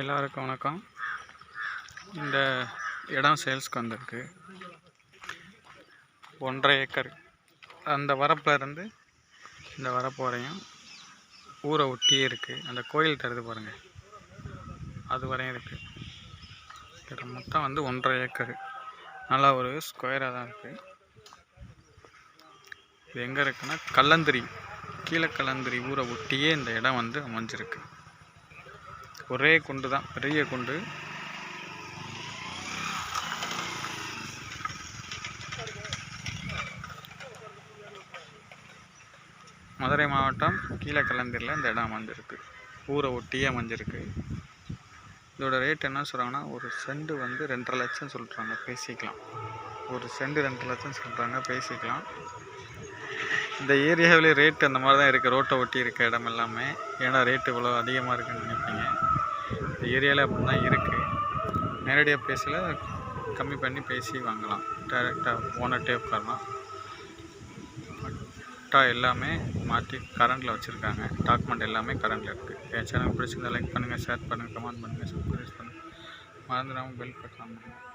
எல்லாருக்கும் வணக்கம். இந்த இடம் சேல்ஸ்க்கு வந்திருக்கு. ஒன்றரை ஏக்கர். அந்த வரப்புலேருந்து இந்த வரப்பு வரையும் ஊரை ஒட்டியே இருக்குது அந்த கோயில் தருது பாருங்கள் அது வரையும் இருக்குது இடம் மொத்தம் வந்து ஒன்றரை ஏக்கர். நல்லா ஒரு ஸ்கொயராக தான் இருக்குது இது எங்கே இருக்குன்னா கல்லந்திரி கீழக்கல்லந்திரி ஊரை ஒட்டியே இந்த இடம் வந்து அமைஞ்சிருக்கு. ஒரே குண்டு தான் பெரிய குண்டு. மதுரை மாவட்டம் கீழே கீழக்கல்லந்திரியில் இந்த இடம் அமைஞ்சிருக்கு. ஊரை ஒட்டியே அமைஞ்சிருக்கு. இதோட ரேட் என்ன சொல்கிறாங்கன்னா ஒரு செண்டு வந்து ரெண்டரை லட்சம் சொல்கிறாங்க பேசிக்கலாம். ஒரு செண்டு ரெண்டரை லட்சம் சொல்கிறாங்க பேசிக்கலாம். இந்த ஏரியாவிலே ரேட் அந்த மாதிரி தான் இருக்குது ரோட்டை ஒட்டி இருக்க இடம் எல்லாமே. ஏன்னா ரேட்டு இவ்வளோ அதிகமாக இருக்குன்னு நினைப்பீங்க. ஏரியாவில் அப்படி தான் இருக்குது நேரடியாக பேசல கம்மி பண்ணி பேசி வாங்கலாம். டேரெக்டாக ஓனர்கிட்டே உட்காரலாம். பட்டா எல்லாமே மாற்றி கரண்டில் வச்சுருக்காங்க. டாக்குமெண்ட் எல்லாமே கரண்டில் இருக்குது என் சேனல் பிடிச்சிருந்தால் லைக் பண்ணுங்கள் ஷேர் பண்ணுங்கள் கமெண்ட் பண்ணுங்கள் சப்ஸ்கிரைப் பண்ணுங்கள் மறந்துடாமல் பெல் பட்டன் பண்ணுங்கள்